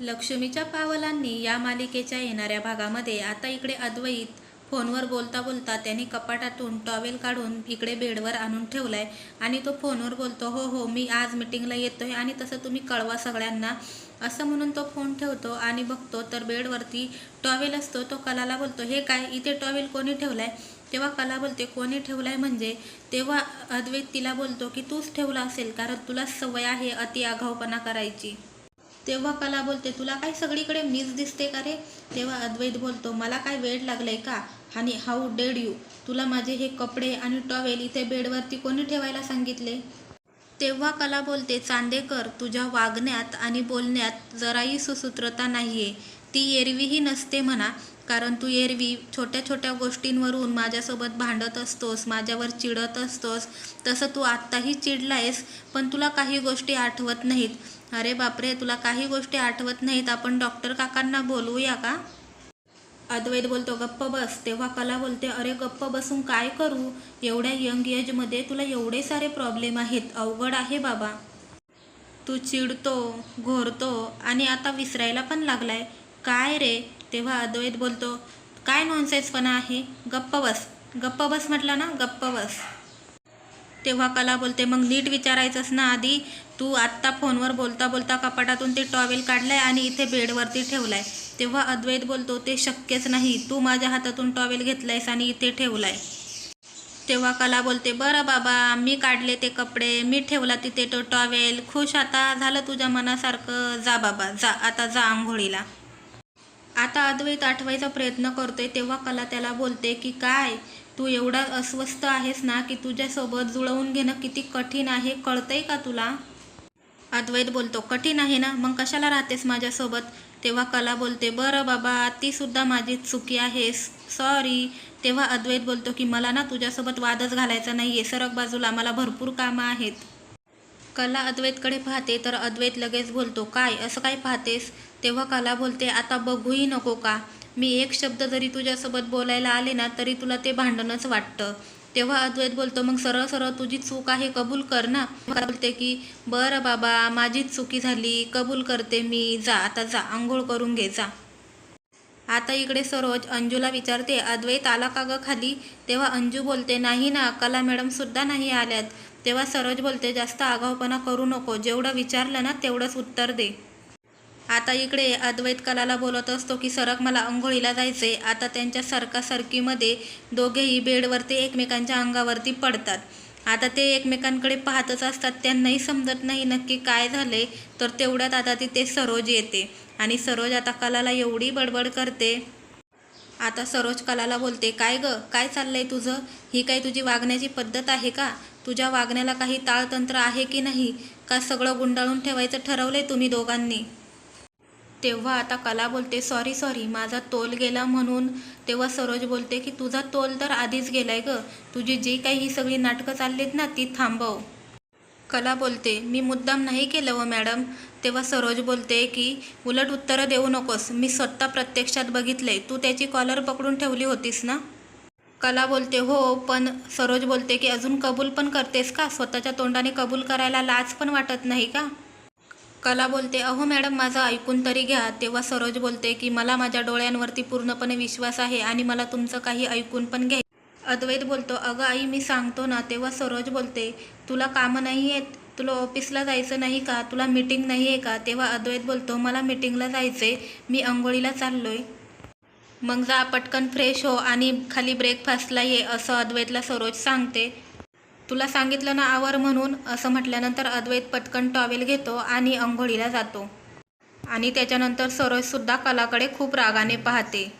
लक्ष्मीच्या पावलांनी या मालिकेच्या येणाऱ्या भागामध्ये आता इकडे अद्वैत फोनवर बोलता बोलता त्याने कपाटातून टॉवेल काढून इकडे बेडवर आणून ठेवलाय. आणि तो फोनवर बोलतो हो हो मी आज मिटिंगला येतोय आणि तसं तुम्ही कळवा सगळ्यांना. असं म्हणून तो फोन ठेवतो आणि बघतो तर बेडवरती टॉवेल असतो तो कलाला बोलतो हे काय इथे टॉवेल कोणी ठेवलाय? तेव्हा कला बोलते कोणी ठेवलाय म्हणजे? तेव्हा अद्वैत तिला बोलतो की तूच ठेवला असेल कारण तुला सवय आहे अति आघावपणा करायची. तेव्हा कला बोलते तुला काय सगळीकडे मीच दिसते का रे? तेव्हा अद्वैत बोलतो मला काय वेळ लागलाय का? आणि हाऊ डेड यू तुला माझे हे कपडे आणि टॉवेल इथे बेडवरती कोणी ठेवायला सांगितले? तेव्हा कला बोलते चांदेकर तुझ्या वागण्यात आणि बोलण्यात जराही सुसूत्रता नाहीये. ती एरवीही नसते म्हणा कारण तू एरवी छोट्या छोट्या गोष्टींवरून माझ्यासोबत भांडत असतोस माझ्यावर चिडत असतोस. तसं तू आत्ताही चिडलायस पण तुला काही गोष्टी आठवत नाहीत. अरे बापरे तुला काही गोष्टी आठवत नाहीत. आपण डॉक्टर काकांना बोलवूया का? अद्वैत बोलतो गप्प बस. तेव्हा कला बोलते अरे गप्प बसून काय करू? एवढ्या यंग एजमध्ये तुला एवढे सारे प्रॉब्लेम आहेत. अवघड आहे बाबा. तू चिडतो घोरतो आणि आता विसरायला पण लागलाय. काय रे? तेव्हा अद्वैत बोलतो काय नॉनसेन्सपणा आहे. गप्प बस. गप्प बस म्हटलं ना गप्प बस. तेव्हा कला बोलते मग नीट विचारायचंस ना आधी? तू आत्ता फोनवर बोलता बोलता कपाटातून ते टॉवेल काढलाय आणि इथे बेडवरती ठेवलाय. तेव्हा अद्वैत बोलतो ते शक्यच नाही. तू माझ्या हातातून टॉवेल घेतलायस आणि इथे ठेवलाय. तेव्हा कला बोलते बरं बाबा मी काढले ते कपडे मी ठेवला तिथे तो टॉवेल. खुश आता झालं तुझ्या मनासारखं. जा बाबा जा. आता जा आंघोळीला. आता अद्वैत आठवायचा प्रयत्न करतोय तेव्हा कला त्याला बोलते की काय? तू एवढा अस्वस्थ आहेस ना की तुझ्यासोबत जुळवून घेणं किती कठीण आहे कळतंय का तुला? अद्वैत बोलतो कठीण आहे ना? मग कशाला राहतेस माझ्यासोबत? तेव्हा कला बोलते बरं बाबा तीसुद्धा माझी चुकी आहेस सॉरी तेव्हा अद्वैत बोलतो की मला ना तुझ्यासोबत वादच घालायचा नाही आहे सरक बाजूला मला भरपूर कामं आहेत. कला अद्वैतकडे पाहते तर अद्वैत लगेच बोलतो काय? असं काय पाहतेस? तेव्हा कला बोलते आता बघूही नको का? मी एक शब्द जरी तुझ्यासोबत बोलायला आले ना तरी तुला ते भांडणच वाटतं. तेव्हा अद्वैत बोलतो मग सरळ सरळ तुझी चूक आहे कबूल कर ना. बोलते की बरं बाबा माझीच चुकी झाली कबूल करते मी. जा आता जा आंघोळ करून घे जा. आता इकडे सरोज अंजूला विचारते अद्वैत आला का ग खाली? तेव्हा अंजू बोलते नाही ना कला मॅडम सुद्धा नाही आल्यात. तेव्हा सरोज बोलते जास्त आगाऊपणा करू नको. जेवढं विचारलं ना तेवढंच उत्तर दे. आता इकडे अद्वैत कलाला बोलत असतो की सरक मला अंघोळीला जायचे आता त्यांच्या सरकासरकीमध्ये दोघेही बेडवरती एकमेकांच्या अंगावरती पडतात. आता ते एकमेकांकडे पाहतच असतात. त्यांनाही समजत नाही नक्की काय झाले तर तेवढ्यात आता तिथे सरोज येते. आणि सरोज आता कलाला एवढी बडबड करते. आता सरोज कलाला बोलते काय ग? काय चाललंय तुझं? ही काही तुझी वागण्याची पद्धत आहे का? तुझ्या वागण्याला काही ताळतंत्र आहे की नाही? का सगळं गुंडाळून ठेवायचं ठरवलंय तुम्ही दोघांनी? तेव्हा आता कला बोलते सॉरी सॉरी माझा तोल गेला म्हणून. तेव्हा सरोज बोलते की तुझा तोल तर आधीच गेलाय ग. तुझी जी काही ही सगळी नाटकं चाललीत ना ती थांबव. कला बोलते. मी मुद्दाम नाही केलं व मॅडम. तेव्हा सरोज बोलते की उलट उत्तरं देऊ नकोस. मी स्वतः प्रत्यक्षात बघितले तू त्याची कॉलर पकडून ठेवली होतीस ना? कला बोलते हो पण सरोज बोलते की अजून कबूल पण करतेस का? स्वतःच्या तोंडाने कबूल करायला लाज पण वाटत नाही का? कला बोलते अहो मॅडम माझं ऐकून तरी घ्या. तेव्हा सरोज बोलते की मला माझ्या डोळ्यांवरती पूर्णपणे विश्वास आहे आणि मला तुमचं काही ऐकून पण घ्या. अद्वैत बोलतो अगं आई मी सांगतो ना तेव्हा सरोज बोलते तुला कामं नाही आहेत तुला ऑफिसला जायचं नाही का तुला मीटिंग नाही आहे का? तेव्हा अद्वैत बोलतो मला मीटिंगला जायचे मी अंघोळीला चाललोय. मग जा पटकन फ्रेश हो आणि खाली ब्रेकफास्टला ये असं अद्वैतला सरोज सांगते. तुला सांगितलं ना आवर म्हणून असं म्हटल्यानंतर अद्वैत पटकन टॉवेल घेतो आणि अंघोळीला जातो. आणि त्याच्यानंतर सरोजसुद्धा कलाकडे खूप रागाने पाहते.